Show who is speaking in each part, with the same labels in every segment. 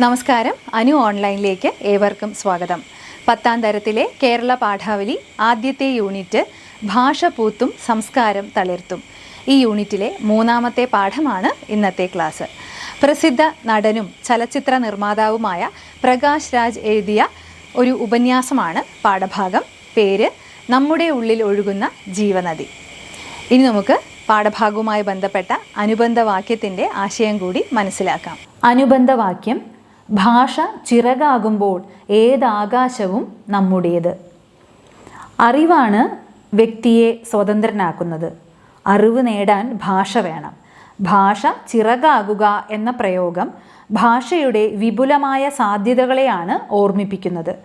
Speaker 1: നമസ്കാരം. അനു ഓൺലൈനിലേക്ക് ഏവർക്കും സ്വാഗതം. പത്താം തരത്തിലെ കേരള പാഠാവലി ആദ്യത്തെ യൂണിറ്റ് ഭാഷ പൂത്തും സംസ്കാരം തളിർത്തും. ഈ യൂണിറ്റിലെ മൂന്നാമത്തെ പാഠമാണ് ഇന്നത്തെ ക്ലാസ്. പ്രസിദ്ധ നടനും ചലച്ചിത്ര നിർമ്മാതാവുമായ പ്രകാശ് രാജ് എഴുതിയ ഒരു ഉപന്യാസമാണ് പാഠഭാഗം. പേര് നമ്മുടെ ഉള്ളിൽ ഒഴുകുന്ന ജീവനദി. ഇനി നമുക്ക് പാഠഭാഗവുമായി ബന്ധപ്പെട്ട അനുബന്ധ വാക്യത്തിന്റെ ആശയം കൂടി മനസ്സിലാക്കാം. അനുബന്ധ വാക്യം ഭാഷ ചിറകാകുമ്പോൾ ഏതാകാശവും നമ്മുടേത്. അറിവാണ് വ്യക്തിയെ സ്വതന്ത്രനാക്കുന്നത്. അറിവ് നേടാൻ ഭാഷ വേണം. ഭാഷ ചിറകാകുക എന്ന പ്രയോഗം ഭാഷയുടെ വിപുലമായ സാധ്യതകളെയാണ് ഓർമ്മിപ്പിക്കുന്നത്.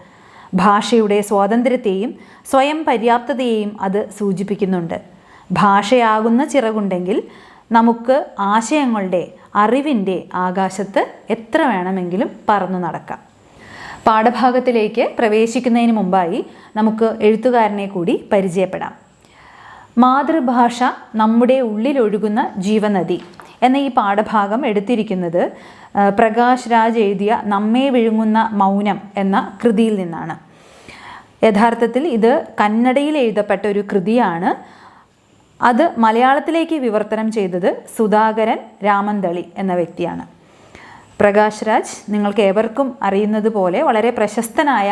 Speaker 1: ഭാഷയുടെ സ്വാതന്ത്ര്യത്തെയും സ്വയം പര്യാപ്തതയെയും അത് സൂചിപ്പിക്കുന്നുണ്ട്. ഭാഷയാകുന്ന ചിറകുണ്ടെങ്കിൽ നമുക്ക് ആശയങ്ങളുടെ അറിവിന്റെ ആകാശത്ത് എത്ര വേണമെങ്കിലും പറന്നു നടക്കാം. പാഠഭാഗത്തിലേക്ക് പ്രവേശിക്കുന്നതിന് മുമ്പായി നമുക്ക് എഴുത്തുകാരനെ കൂടി പരിചയപ്പെടാം. മാതൃഭാഷ നമ്മുടെ ഉള്ളിലൊഴുകുന്ന ജീവനദി എന്ന ഈ പാഠഭാഗം എടുത്തിരിക്കുന്നത് പ്രകാശ് രാജ് എഴുതിയ നമ്മെ വിഴുങ്ങുന്ന മൗനം എന്ന കൃതിയിൽ നിന്നാണ്. യഥാർത്ഥത്തിൽ ഇത് കന്നഡയിൽ എഴുതപ്പെട്ട ഒരു കൃതിയാണ് അത് മലയാളത്തിലേക്ക് വിവർത്തനം ചെയ്തത് സുധാകരൻ രാമന്തളി എന്ന വ്യക്തിയാണ്. പ്രകാശ് രാജ് നിങ്ങൾക്ക് ഏവർക്കും അറിയുന്നത് പോലെ വളരെ പ്രശസ്തനായ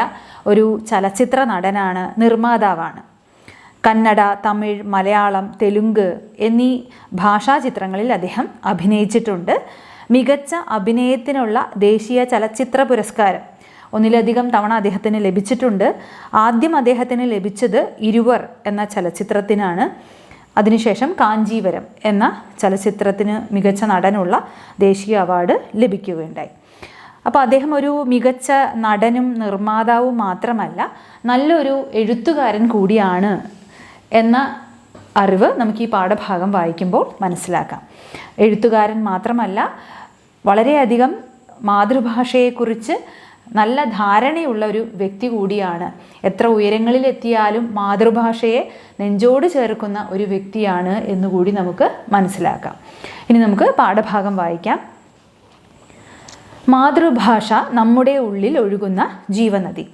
Speaker 1: ഒരു ചലച്ചിത്ര നടനാണ് നിർമ്മാതാവാണ്. കന്നഡ തമിഴ് മലയാളം തെലുങ്ക് എന്നീ ഭാഷാ ചിത്രങ്ങളിൽ അദ്ദേഹം അഭിനയിച്ചിട്ടുണ്ട്. മികച്ച അഭിനയത്തിനുള്ള ദേശീയ ചലച്ചിത്ര പുരസ്കാരം ഒന്നിലധികം തവണ അദ്ദേഹത്തിന് ലഭിച്ചിട്ടുണ്ട്. ആദ്യം അദ്ദേഹത്തിന് ലഭിച്ചത് ഇരുവർ എന്ന ചലച്ചിത്രത്തിനാണ്. അതിനുശേഷം കാഞ്ചീവരം എന്ന ചലച്ചിത്രത്തിന് മികച്ച നടനുള്ള ദേശീയ അവാർഡ് ലഭിക്കുകയുണ്ടായി. അപ്പോൾ അദ്ദേഹം ഒരു മികച്ച നടനും നിർമ്മാതാവും മാത്രമല്ല നല്ലൊരു എഴുത്തുകാരൻ കൂടിയാണ് എന്ന അറിവ് നമുക്ക് ഈ പാഠഭാഗം വായിക്കുമ്പോൾ മനസ്സിലാക്കാം. എഴുത്തുകാരൻ മാത്രമല്ല വളരെയധികം മാതൃഭാഷയെക്കുറിച്ച് നല്ല ധാരണയുള്ള ഒരു വ്യക്തി കൂടിയാണ്. എത്ര ഉയരങ്ങളിലെത്തിയാലും മാതൃഭാഷയെ നെഞ്ചോട് ചേർക്കുന്ന ഒരു വ്യക്തിയാണ് എന്നുകൂടി നമുക്ക് മനസ്സിലാക്കാം. ഇനി നമുക്ക് പാഠഭാഗം വായിക്കാം. മാതൃഭാഷ നമ്മുടെ ഉള്ളിൽ ഒഴുകുന്ന ജീവനദി.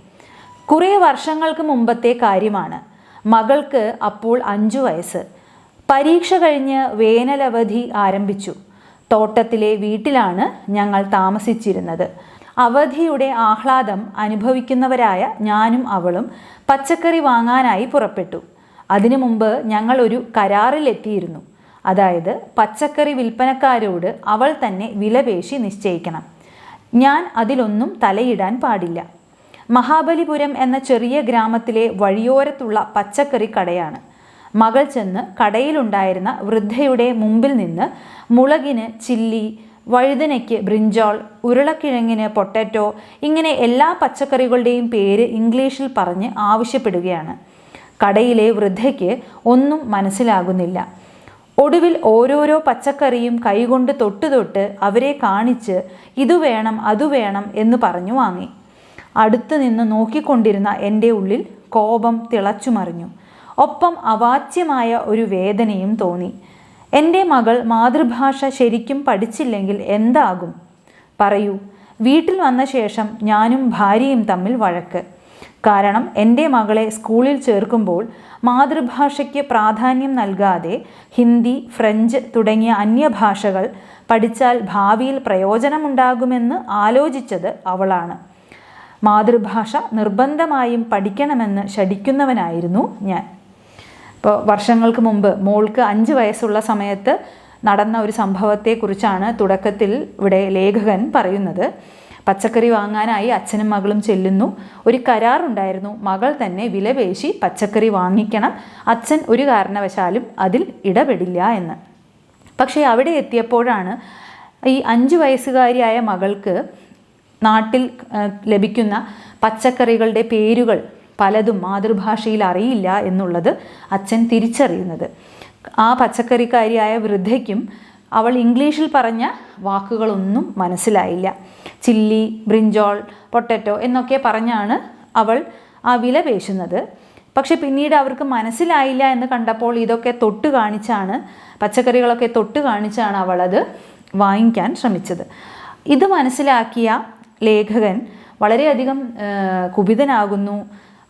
Speaker 1: കുറേ വർഷങ്ങൾക്ക് മുമ്പത്തെ കാര്യമാണ്. മകൾക്ക് അപ്പോൾ അഞ്ചു വയസ്സ്. പരീക്ഷ കഴിഞ്ഞ് വേനലവധി ആരംഭിച്ചു. തോട്ടത്തിലെ വീട്ടിലാണ് ഞങ്ങൾ താമസിച്ചിരുന്നത്. അവധിയുടെ ആഹ്ലാദം അനുഭവിക്കുന്നവരായ ഞാനും അവളും പച്ചക്കറി വാങ്ങാനായി പുറപ്പെട്ടു. അതിനു മുമ്പ് ഞങ്ങൾ ഒരു കരാറിലെത്തിയിരുന്നു. അതായത് പച്ചക്കറി വിൽപ്പനക്കാരോട് അവൾ തന്നെ വിലപേശി നിശ്ചയിക്കണം. ഞാൻ അതിലൊന്നും തലയിടാൻ പാടില്ല. മഹാബലിപുരം എന്ന ചെറിയ ഗ്രാമത്തിലെ വഴിയോരത്തുള്ള പച്ചക്കറി കടയാണ്. മകൾ ചെന്ന് കടയിലുണ്ടായിരുന്ന വൃദ്ധയുടെ മുമ്പിൽ നിന്ന് മുളകിന് ചില്ലി വഴുതനയ്ക്ക് ബ്രിഞ്ചോൾ ഉരുളക്കിഴങ്ങിന് പൊട്ടറ്റോ ഇങ്ങനെ എല്ലാ പച്ചക്കറികളുടെയും പേര് ഇംഗ്ലീഷിൽ പറഞ്ഞ് ആവശ്യപ്പെടുകയാണ്. കടയിലെ വൃദ്ധയ്ക്ക് ഒന്നും മനസ്സിലാകുന്നില്ല. ഒടുവിൽ ഓരോരോ പച്ചക്കറിയും കൈകൊണ്ട് തൊട്ട് തൊട്ട് അവരെ കാണിച്ച് ഇതു വേണം അതു വേണം എന്ന് പറഞ്ഞു വാങ്ങി. അടുത്തു നിന്ന് നോക്കിക്കൊണ്ടിരുന്ന എന്റെ ഉള്ളിൽ കോപം തിളച്ചുമറിഞ്ഞു. ഒപ്പം അവാച്യമായ ഒരു വേദനയും തോന്നി. എന്റെ മകൾ മാതൃഭാഷ ശരിക്കും പഠിച്ചില്ലെങ്കിൽ എന്താകും? പറയൂ. വീട്ടിൽ വന്ന ശേഷം ഞാനും ഭാര്യയും തമ്മിൽ വഴക്ക്. കാരണം എന്റെ മകളെ സ്കൂളിൽ ചേർക്കുമ്പോൾ മാതൃഭാഷയ്ക്ക് പ്രാധാന്യം നൽകാതെ ഹിന്ദി ഫ്രഞ്ച് തുടങ്ങിയ അന്യഭാഷകൾ പഠിച്ചാൽ ഭാവിയിൽ പ്രയോജനമുണ്ടാകുമെന്ന് ആലോചിച്ചത് അവളാണ്. മാതൃഭാഷ നിർബന്ധമായും പഠിക്കണമെന്ന് ശഠിക്കുന്നവനായിരുന്നു ഞാൻ. ഇപ്പോൾ വർഷങ്ങൾക്ക് മുമ്പ് മോൾക്ക് അഞ്ച് വയസ്സുള്ള സമയത്ത് നടന്ന ഒരു സംഭവത്തെക്കുറിച്ചാണ് തുടക്കത്തിൽ ഇവിടെ ലേഖകൻ പറയുന്നത്. പച്ചക്കറി വാങ്ങാനായി അച്ഛനും മകളും ചെല്ലുന്നു. ഒരു കരാറുണ്ടായിരുന്നു മകൾ തന്നെ വിലപേശി പച്ചക്കറി വാങ്ങിക്കണം. അച്ഛൻ ഒരു കാരണവശാലും അതിൽ ഇടപെടില്ല എന്ന്. പക്ഷേ അവിടെ എത്തിയപ്പോഴാണ് ഈ അഞ്ച് വയസ്സുകാരിയായ മകൾക്ക് നാട്ടിൽ ലഭിക്കുന്ന പച്ചക്കറികളുടെ പേരുകൾ പലതും മാതൃഭാഷയിൽ അറിയില്ല എന്നുള്ളത് അച്ഛൻ തിരിച്ചറിയുന്നത്. ആ പച്ചക്കറിക്കാരിയായ വൃദ്ധയ്ക്കും അവൾ ഇംഗ്ലീഷിൽ പറഞ്ഞ വാക്കുകളൊന്നും മനസ്സിലായില്ല. ചില്ലി ബ്രിഞ്ചോൾ പൊട്ടറ്റോ എന്നൊക്കെ പറഞ്ഞാണ് അവൾ ആ വില പേശുന്നത്. പക്ഷെ പിന്നീട് അവർക്ക് മനസ്സിലായില്ല എന്ന് കണ്ടപ്പോൾ ഇതൊക്കെ തൊട്ട് കാണിച്ചാണ് പച്ചക്കറികളൊക്കെ തൊട്ട് കാണിച്ചാണ് അവളത് വാങ്ങിക്കാൻ ശ്രമിച്ചത്. ഇത് മനസ്സിലാക്കിയ ലേഖകൻ വളരെയധികം കുപിതനാകുന്നു.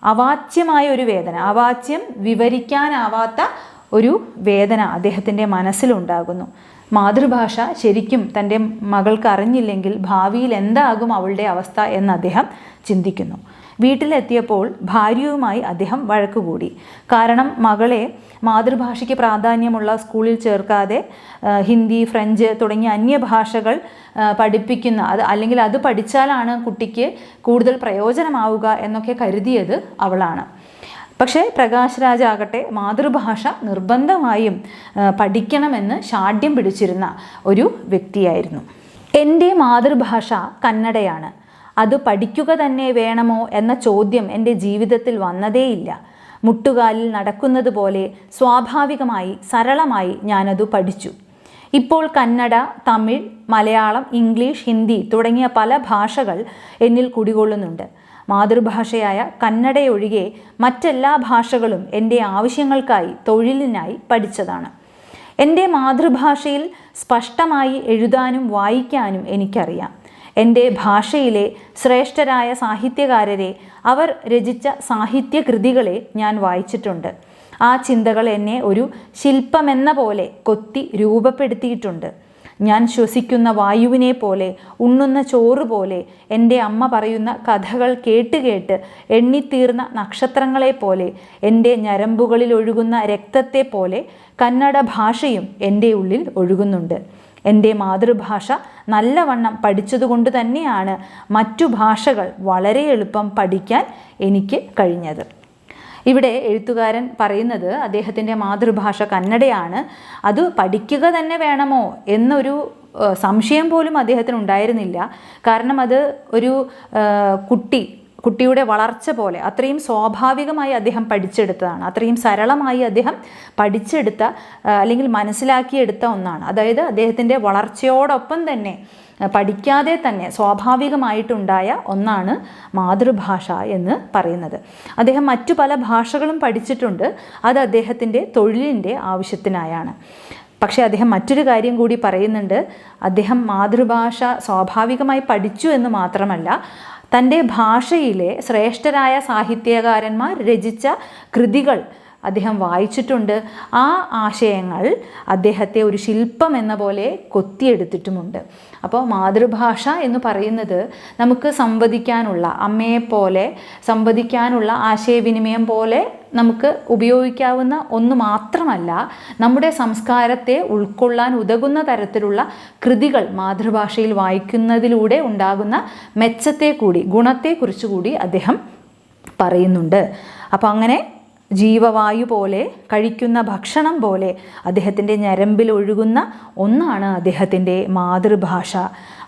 Speaker 1: അവാച്യമായ ഒരു വേദന. അവാച്യം വിവരിക്കാനാവാത്ത ഒരു വേദന അദ്ദേഹത്തിന്റെ മനസ്സിലുണ്ടാകുന്നു. മാതൃഭാഷ ശരിക്കും തന്റെ മകൾക്ക് അറിഞ്ഞില്ലെങ്കിൽ ഭാവിയിൽ എന്താകും അവളുടെ അവസ്ഥ എന്ന് അദ്ദേഹം ചിന്തിക്കുന്നു. വീട്ടിലെത്തിയപ്പോൾ ഭാര്യയുമായി അദ്ദേഹം വഴക്കുകൂടി. കാരണം മകളെ മാതൃഭാഷയ്ക്ക് പ്രാധാന്യമുള്ള സ്കൂളിൽ ചേർക്കാതെ ഹിന്ദി ഫ്രഞ്ച് തുടങ്ങിയ അന്യഭാഷകൾ പഠിപ്പിക്കുന്ന അത് അല്ലെങ്കിൽ അത് പഠിച്ചാലാണ് കുട്ടിക്ക് കൂടുതൽ പ്രയോജനമാവുക എന്നൊക്കെ കരുതിയത് അവളാണ്. പക്ഷേ പ്രകാശ് രാജാകട്ടെ മാതൃഭാഷ നിർബന്ധമായും പഠിക്കണമെന്ന് ഷാഠ്യം പിടിച്ചിരുന്ന ഒരു വ്യക്തിയായിരുന്നു. എന്റെ മാതൃഭാഷ കന്നഡയാണ്. അത് പഠിക്കുക തന്നെ വേണമോ എന്ന ചോദ്യം എന്റെ ജീവിതത്തിൽ വന്നതേയില്ല. മുട്ടുകാലിൽ നടക്കുന്നത് പോലെ സ്വാഭാവികമായി സരളമായി ഞാനത് പഠിച്ചു. ഇപ്പോൾ കന്നഡ തമിഴ് മലയാളം ഇംഗ്ലീഷ് ഹിന്ദി തുടങ്ങിയ പല ഭാഷകൾ എന്നിൽ കുടികൊള്ളുന്നുണ്ട്. മാതൃഭാഷയായ കന്നഡയൊഴികെ മറ്റെല്ലാ ഭാഷകളും എന്റെ ആവശ്യങ്ങൾക്കായി തൊഴിലിനായി പഠിച്ചതാണ്. എന്റെ മാതൃഭാഷയിൽ സ്പഷ്ടമായി എഴുതാനും വായിക്കാനും എനിക്കറിയാം. എന്റെ ഭാഷയിലെ ശ്രേഷ്ഠരായ സാഹിത്യകാരരെ അവർ രചിച്ച സാഹിത്യകൃതികളെ ഞാൻ വായിച്ചിട്ടുണ്ട്. ആ ചിന്തകൾ എന്നെ ഒരു ശില്പമെന്ന പോലെ കൊത്തി രൂപപ്പെടുത്തിയിട്ടുണ്ട്. ഞാൻ ശ്വസിക്കുന്ന വായുവിനെ പോലെ ഉണ്ണുന്ന ചോറ് പോലെ എന്റെ അമ്മ പറയുന്ന കഥകൾ കേട്ട് കേട്ട് എണ്ണിത്തീർന്ന നക്ഷത്രങ്ങളെ പോലെ എന്റെ ഞരമ്പുകളിൽ ഒഴുകുന്ന രക്തത്തെ പോലെ കന്നഡ ഭാഷയും എന്റെ ഉള്ളിൽ ഒഴുകുന്നുണ്ട്. എന്റെ മാതൃഭാഷ നല്ലവണ്ണം പഠിച്ചതുകൊണ്ട് തന്നെയാണ് മറ്റു ഭാഷകൾ വളരെ എളുപ്പം പഠിക്കാൻ എനിക്ക് കഴിഞ്ഞത്. ഇവിടെ എഴുത്തുകാരൻ പറയുന്നത് അദ്ദേഹത്തിന്റെ മാതൃഭാഷ കന്നഡയാണ്. അത് പഠിക്കുക തന്നെ വേണമോ എന്നൊരു സംശയം പോലും അദ്ദേഹത്തിന് ഉണ്ടായിരുന്നില്ല. കാരണം അത് ഒരു കുട്ടി കുട്ടിയുടെ വളർച്ച പോലെ അത്രയും സ്വാഭാവികമായി അദ്ദേഹം പഠിച്ചെടുത്തതാണ്. അത്രയും സരളമായി അദ്ദേഹം പഠിച്ചെടുത്ത അല്ലെങ്കിൽ മനസ്സിലാക്കിയെടുത്ത ഒന്നാണ്. അതായത് അദ്ദേഹത്തിന്റെ വളർച്ചയോടൊപ്പം തന്നെ പഠിക്കാതെ തന്നെ സ്വാഭാവികമായിട്ടുണ്ടായ ഒന്നാണ് മാതൃഭാഷ എന്ന് പറയുന്നത്. അദ്ദേഹം മറ്റു പല ഭാഷകളും പഠിച്ചിട്ടുണ്ട്. അത് അദ്ദേഹത്തിന്റെ തൊഴിലിന്റെ ആവശ്യത്തിനായാണ്. പക്ഷേ അദ്ദേഹം മറ്റൊരു കാര്യം കൂടി പറയുന്നുണ്ട്. അദ്ദേഹം മാതൃഭാഷ സ്വാഭാവികമായി പഠിച്ചു എന്ന് മാത്രമല്ല തന്റെ ഭാഷയിലെ ശ്രേഷ്ഠരായ സാഹിത്യകാരന്മാർ രചിച്ച കൃതികൾ അദ്ദേഹം വായിച്ചിട്ടുണ്ട്. ആ ആശയങ്ങൾ അദ്ദേഹത്തെ ഒരു ശില്പം എന്ന പോലെ കൊത്തിയെടുത്തിട്ടുമുണ്ട്. അപ്പോൾ മാതൃഭാഷ എന്ന് പറയുന്നത് നമുക്ക് സംവദിക്കാനുള്ള അമ്മയെപ്പോലെ സംവദിക്കാനുള്ള ആശയവിനിമയം പോലെ നമുക്ക് ഉപയോഗിക്കാവുന്ന ഒന്ന് മാത്രമല്ല നമ്മുടെ സംസ്കാരത്തെ ഉൾക്കൊള്ളാൻ ഉതകുന്ന തരത്തിലുള്ള കൃതികൾ മാതൃഭാഷയിൽ വായിക്കുന്നതിലൂടെ ഉണ്ടാകുന്ന മെച്ചത്തെ കൂടി ഗുണത്തെക്കുറിച്ച് കൂടി അദ്ദേഹം പറയുന്നുണ്ട്. അപ്പോൾ അങ്ങനെ ജീവവായു പോലെ കഴിക്കുന്ന ഭക്ഷണം പോലെ അദ്ദേഹത്തിന്റെ ഞരമ്പിൽ ഒഴുകുന്ന ഒന്നാണ് അദ്ദേഹത്തിന്റെ മാതൃഭാഷ.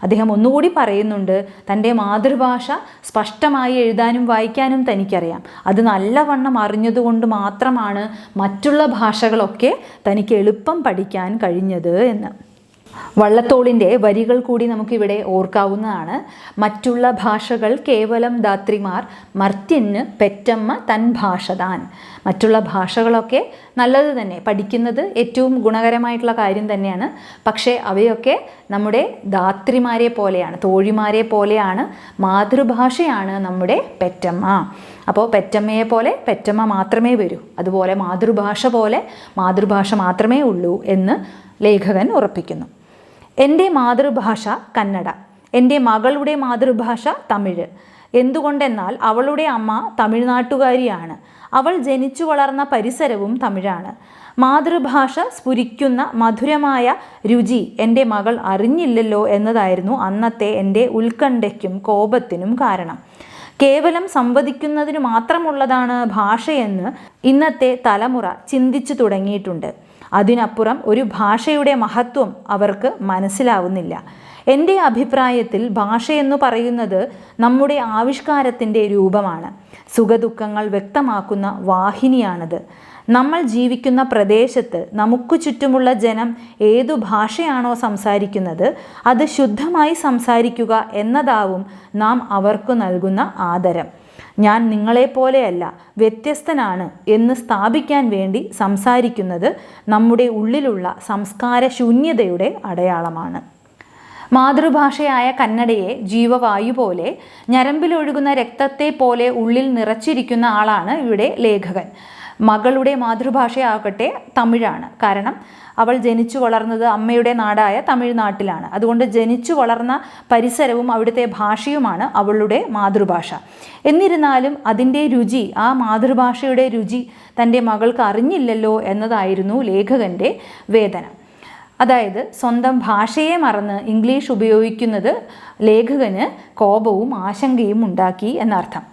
Speaker 1: അദ്ദേഹം ഒന്നുകൂടി പറയുന്നുണ്ട് തന്റെ മാതൃഭാഷ സ്പഷ്ടമായി എഴുതാനും വായിക്കാനും തനിക്കറിയാം. അത് നല്ലവണ്ണം അറിഞ്ഞതുകൊണ്ട് മാത്രമാണ് മറ്റുള്ള ഭാഷകളൊക്കെ തനിക്ക് എളുപ്പം പഠിക്കാൻ കഴിഞ്ഞത് എന്ന്. വള്ളത്തോളിന്റെ വരികൾ കൂടി നമുക്കിവിടെ ഓർക്കാവുന്നതാണ്. മറ്റുള്ള ഭാഷകൾ കേവലം ദാത്രിമാർ മർത്യന് പെറ്റമ്മ തൻ ഭാഷ താൻ മറ്റുള്ള ഭാഷകളൊക്കെ നല്ലത് തന്നെ പഠിക്കുന്നത് ഏറ്റവും ഗുണകരമായിട്ടുള്ള കാര്യം തന്നെയാണ്. പക്ഷേ അവയൊക്കെ നമ്മുടെ ധാത്രിമാരെ പോലെയാണ് തോഴിമാരെ പോലെയാണ് മാതൃഭാഷയാണ് നമ്മുടെ പെറ്റമ്മ. അപ്പോൾ പെറ്റമ്മയെ പോലെ പെറ്റമ്മ മാത്രമേ വരൂ അതുപോലെ മാതൃഭാഷ പോലെ മാതൃഭാഷ മാത്രമേ ഉള്ളൂ എന്ന് ലേഖകൻ ഉറപ്പിക്കുന്നു. എന്റെ മാതൃഭാഷ കന്നഡ. എന്റെ മകളുടെ മാതൃഭാഷ തമിഴ്. എന്തുകൊണ്ടെന്നാൽ അവളുടെ അമ്മ തമിഴ്നാട്ടുകാരിയാണ്. അവൾ ജനിച്ചു വളർന്ന പരിസരവും തമിഴാണ്. മാതൃഭാഷ സ്ഫുരിക്കുന്ന മധുരമായ രുചി എന്റെ മകൾ അറിഞ്ഞില്ലല്ലോ എന്നതായിരുന്നു അന്നത്തെ എന്റെ ഉത്കണ്ഠയ്ക്കും കോപത്തിനും കാരണം. കേവലം സംവദിക്കുന്നതിന് മാത്രമുള്ളതാണ് ഭാഷയെന്ന് ഇന്നത്തെ തലമുറ ചിന്തിച്ചു തുടങ്ങിയിട്ടുണ്ട്. അതിനപ്പുറം ഒരു ഭാഷയുടെ മഹത്വം അവർക്ക് മനസ്സിലാവുന്നില്ല. എന്റെ അഭിപ്രായത്തിൽ ഭാഷയെന്ന് പറയുന്നത് നമ്മുടെ ആവിഷ്കാരത്തിന്റെ രൂപമാണ്. സുഖദുഃഖങ്ങൾ വ്യക്തമാക്കുന്ന വാഹിനിയാണത്. നമ്മൾ ജീവിക്കുന്ന പ്രദേശത്ത് നമുക്ക് ചുറ്റുമുള്ള ജനം ഏതു ഭാഷയാണോ സംസാരിക്കുന്നത് അത് ശുദ്ധമായി സംസാരിക്കുക എന്നതാവും നാം അവർക്ക് നൽകുന്ന ആദരം. ഞാൻ നിങ്ങളെപ്പോലെയല്ല വ്യത്യസ്തനാണ് എന്ന് സ്ഥാപിക്കാൻ വേണ്ടി സംസാരിക്കുന്നത് നമ്മുടെ ഉള്ളിലുള്ള സംസ്കാര ശൂന്യതയുടെ അടയാളമാണ്. മാതൃഭാഷയായ കന്നഡയെ ജീവവായു പോലെ ഞരമ്പിലൊഴുകുന്ന രക്തത്തെ പോലെ ഉള്ളിൽ നിറച്ചിരിക്കുന്ന ആളാണ് ഇവിടെ ലേഖകൻ. മകളുടെ മാതൃഭാഷയാകട്ടെ തമിഴാണ്. കാരണം അവൾ ജനിച്ചു വളർന്നത് അമ്മയുടെ നാടായ തമിഴ്നാട്ടിലാണ്. അതുകൊണ്ട് ജനിച്ചു വളർന്ന പരിസരവും അവിടുത്തെ ഭാഷയുമാണ് അവളുടെ മാതൃഭാഷ. എന്നിരുന്നാലും അതിന്റെ രുചി ആ മാതൃഭാഷയുടെ രുചി തന്റെ മകൾക്ക് അറിഞ്ഞില്ലല്ലോ എന്നതായിരുന്നു ലേഖകന്റെ വേദന. അതായത് സ്വന്തം ഭാഷയെ മറന്ന് ഇംഗ്ലീഷ് ഉപയോഗിക്കുന്നത് ലേഖകന് കോപവും ആശങ്കയും ഉണ്ടാക്കി എന്നർത്ഥം.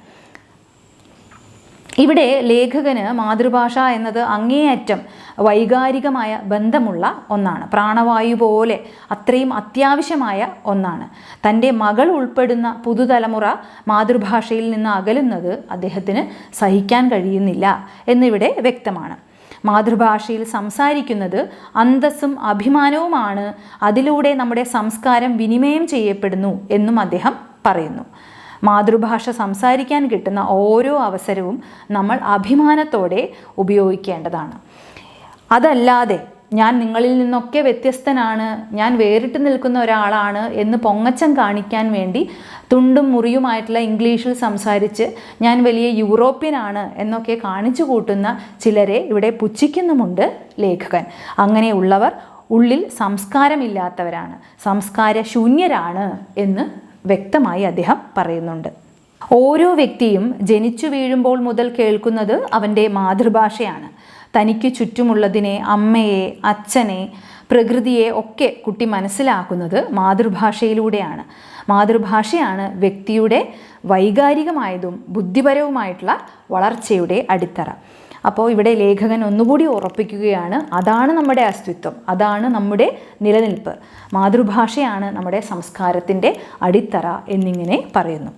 Speaker 1: ഇവിടെ ലേഖകന് മാതൃഭാഷ എന്നത് അങ്ങേയറ്റം വൈകാരികമായ ബന്ധമുള്ള ഒന്നാണ്. പ്രാണവായു പോലെ അത്രയും അത്യാവശ്യമായ ഒന്നാണ്. തന്റെ മകൾ ഉൾപ്പെടുന്ന പുതുതലമുറ മാതൃഭാഷയിൽ നിന്ന് അകലുന്നത് അദ്ദേഹത്തിന് സഹിക്കാൻ കഴിയുന്നില്ല എന്നിവിടെ വ്യക്തമാണ്. മാതൃഭാഷയിൽ സംസാരിക്കുന്നത് അന്തസ്സും അഭിമാനവുമാണ്. അതിലൂടെ നമ്മുടെ സംസ്കാരം വിനിമയം ചെയ്യപ്പെടുന്നു എന്നും അദ്ദേഹം പറയുന്നു. മാതൃഭാഷ സംസാരിക്കാൻ കിട്ടുന്ന ഓരോ അവസരവും നമ്മൾ അഭിമാനത്തോടെ ഉപയോഗിക്കേണ്ടതാണ്. അതല്ലാതെ ഞാൻ നിങ്ങളിൽ നിന്നൊക്കെ വ്യത്യസ്തനാണ് ഞാൻ വേറിട്ട് നിൽക്കുന്ന ഒരാളാണ് എന്ന് പൊങ്ങച്ചം കാണിക്കാൻ വേണ്ടി തുണ്ടും മുറിയുമായിട്ടുള്ള ഇംഗ്ലീഷിൽ സംസാരിച്ച് ഞാൻ വലിയ യൂറോപ്യനാണ് എന്നൊക്കെ കാണിച്ചു കൂട്ടുന്ന ചിലരെ ഇവിടെ പുച്ഛിക്കുന്നുമുണ്ട് ലേഖകൻ. അങ്ങനെയുള്ളവർ ഉള്ളിൽ സംസ്കാരമില്ലാത്തവരാണ് സംസ്കാര ശൂന്യരാണ് എന്ന് വ്യക്തമായി അദ്ദേഹം പറയുന്നുണ്ട്. ഓരോ വ്യക്തിയും ജനിച്ചു വീഴുമ്പോൾ മുതൽ കേൾക്കുന്നത് അവന്റെ മാതൃഭാഷയാണ്. തനിക്ക് ചുറ്റുമുള്ളതിനെ അമ്മയെ അച്ഛനെ പ്രകൃതിയെ ഒക്കെ കുട്ടി മനസ്സിലാക്കുന്നത് മാതൃഭാഷയിലൂടെയാണ്. മാതൃഭാഷയാണ് വ്യക്തിയുടെ വൈകാരികമായതും ബുദ്ധിപരവുമായിട്ടുള്ള വളർച്ചയുടെ അടിത്തറ. അപ്പോൾ ഇവിടെ ലേഖകൻ ഒന്നുകൂടി ഉറപ്പിക്കുകയാണ് അതാണ് നമ്മുടെ അസ്തിത്വം അതാണ് നമ്മുടെ നിലനിൽപ്പ്. മാതൃഭാഷയാണ് നമ്മുടെ സംസ്കാരത്തിന്റെ അടിത്തറ എന്നിങ്ങനെ പറയുന്നു.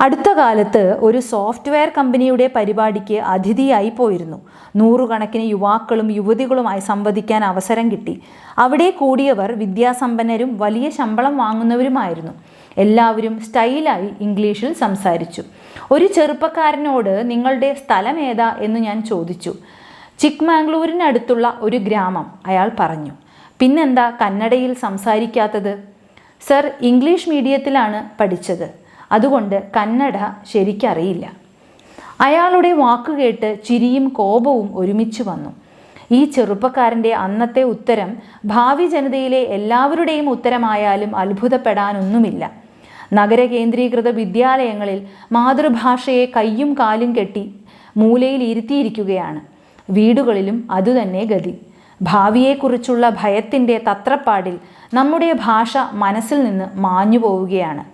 Speaker 1: അടുത്ത കാലത്ത് ഒരു സോഫ്റ്റ്വെയർ കമ്പനിയുടെ പരിപാടിക്ക് അതിഥിയായി പോയിരുന്നു. നൂറുകണക്കിന് യുവാക്കളും യുവതികളുമായി സംവദിക്കാൻ അവസരം കിട്ടി. അവിടെ കൂടിയവർ വിദ്യാസമ്പന്നരും വലിയ ശമ്പളം വാങ്ങുന്നവരുമായിരുന്നു. എല്ലാവരും സ്റ്റൈലായി ഇംഗ്ലീഷിൽ സംസാരിച്ചു. ഒരു ചെറുപ്പക്കാരനോട് നിങ്ങളുടെ സ്ഥലം ഏതാ എന്ന് ഞാൻ ചോദിച്ചു. ചിക്മാംഗ്ലൂരിനടുത്തുള്ള ഒരു ഗ്രാമം അയാൾ പറഞ്ഞു. പിന്നെന്താ കന്നഡയിൽ സംസാരിക്കാത്തത്? സർ ഇംഗ്ലീഷ് മീഡിയത്തിലാണ് പഠിച്ചത്. അതുകൊണ്ട് കന്നഡ ശരിക്കറിയില്ല. അയാളുടെ വാക്കുകേട്ട് ചിരിയും കോപവും ഒരുമിച്ച് വന്നു. ഈ ചെറുപ്പക്കാരന്റെ അന്നത്തെ ഉത്തരം ഭാവി ജനതയിലെ എല്ലാവരുടെയും ഉത്തരമായാലും അത്ഭുതപ്പെടാനൊന്നുമില്ല. നഗര കേന്ദ്രീകൃത വിദ്യാലയങ്ങളിൽ മാതൃഭാഷയെ കയ്യും കാലും കെട്ടി മൂലയിൽ ഇരുത്തിയിരിക്കുകയാണ്. വീടുകളിലും അതുതന്നെ ഗതി. ഭാവിയെക്കുറിച്ചുള്ള ഭയത്തിന്റെ തത്രപ്പാടിൽ നമ്മുടെ ഭാഷ മനസ്സിൽ നിന്ന് മാഞ്ഞു പോവുകയാണ്.